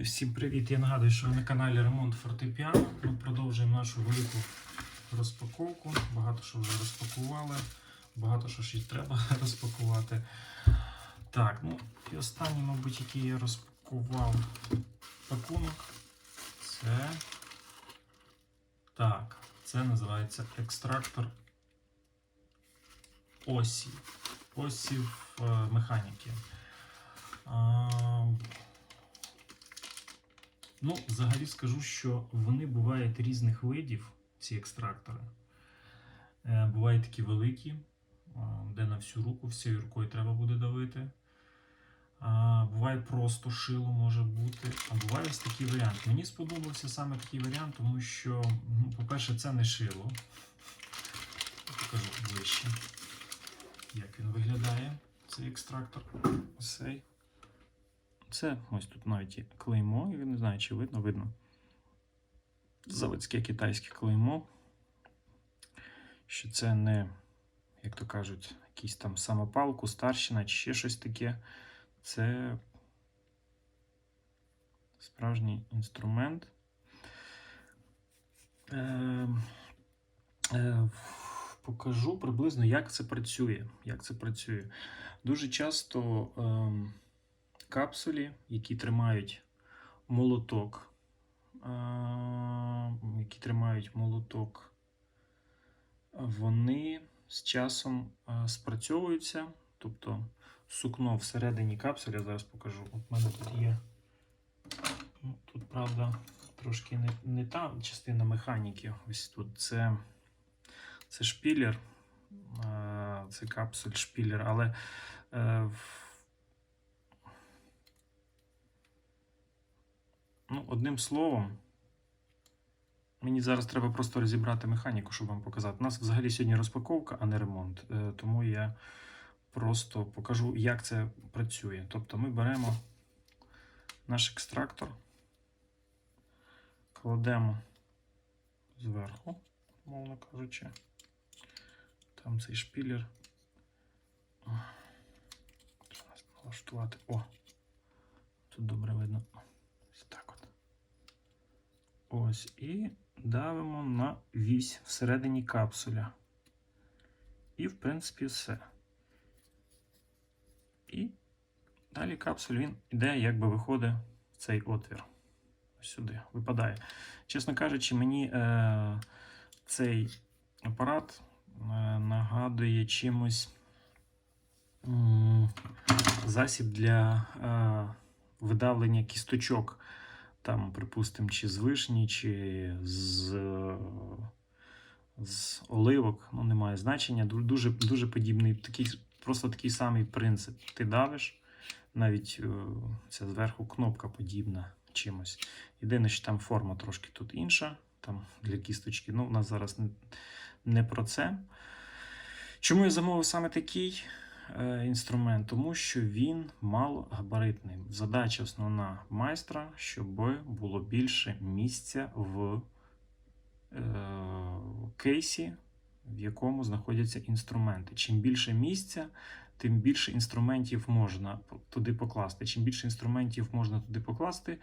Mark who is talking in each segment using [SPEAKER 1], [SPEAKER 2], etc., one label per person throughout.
[SPEAKER 1] Всім привіт! Я нагадую, що ви на каналі Ремонт Фортепіано. Ми продовжуємо нашу велику розпаковку. Багато що вже розпакували, багато що ще й треба розпакувати. Так, ну і останній, мабуть, який я розпакував пакунок. Це. Так, це називається екстрактор осі. Осів е, механіки. Ну, взагалі скажу, що вони бувають різних видів, ці екстрактори. Е, Бувають такі великі, де на всю руку, всією рукою треба буде давити. Буває просто шило може бути. А буває ось такий варіант. Мені сподобався саме такий варіант, тому що, ну, по-перше, це не шило. Покажу ближче, як він виглядає, цей екстрактор. Ось цей. Це ось тут навіть є клеймо, я не знаю, чи видно, видно. Заводське китайське клеймо. Що це не, як то кажуть, якийсь там самопал, кустарщина чи ще щось таке. Це справжній інструмент. Е, е, покажу приблизно, як це працює. Як це працює. Дуже часто. Е, капсулі, які тримають молоток, які тримають молоток, вони з часом спрацьовуються. Тобто сукно всередині капсулі, я зараз покажу. От в мене тут є. Ну, Тут, правда, трошки не, не та частина механіки. Ось тут це, це шпілер, це капсуль шпілер, але е, в- Ну, одним словом, мені зараз треба просто розібрати механіку, щоб вам показати. У нас взагалі сьогодні розпаковка, а не ремонт. Е, Тому я просто покажу, як це працює. Тобто ми беремо наш екстрактор, кладемо зверху, мовно кажучи. Там цей шпілер. Налаштувати. О! Тут добре видно. Ось так от. Ось. І давимо на вісь всередині капсуля. І, в принципі, все. І далі капсуль він іде, якби виходить в цей отвір. Ось Сюди, випадає. Чесно кажучи, мені е, цей апарат е, нагадує чимось м, засіб для е, видавлення кісточок, там, припустимо, чи з вишні, чи з, з оливок, ну, немає значення. Дуже, дуже подібний, такий, просто такий самий принцип. Ти давиш, навіть е, ця зверху кнопка подібна чимось. Єдине, що там форма трошки тут інша, там для кісточки. Ну, у нас зараз не, не про це. Чому я замовив саме такий? Е, інструмент, тому що він малогабаритний. Задача основна майстра, щоб було більше місця в е, кейсі, в якому знаходяться інструменти. Чим більше місця, тим більше інструментів можна туди покласти. Чим більше інструментів можна туди покласти,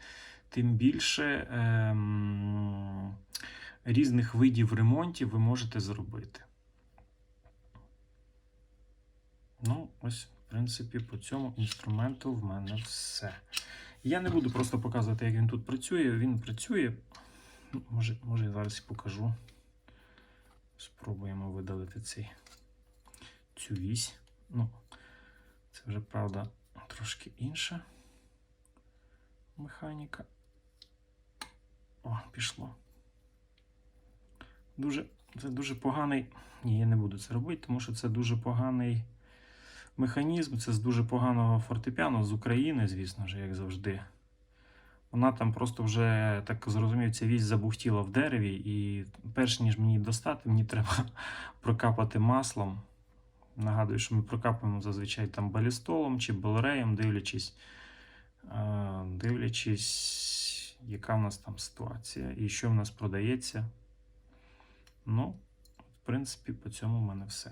[SPEAKER 1] тим більше ем, різних видів ремонтів ви можете зробити. Ну, ось, в принципі, по цьому інструменту в мене все. Я не буду просто показувати, як він тут працює. Він працює. Ну, Може, може я зараз і покажу. Спробуємо видалити цей, цю вісь. Ну, це вже, правда, трошки інша механіка. О, пішло. Дуже, це дуже поганий. Ні, я не буду це робити, тому що це дуже поганий механізм. Це з дуже поганого фортепіано з України, звісно ж, як завжди. Вона там просто вже, так зрозумів, ця вісь забухтіла в дереві, і перш ніж мені достати, мені треба прокапати маслом. Нагадую, що ми прокапуємо зазвичай там балістолом чи балереєм, дивлячись, е, дивлячись, яка в нас там ситуація і що в нас продається. Ну, в принципі, по цьому в мене все.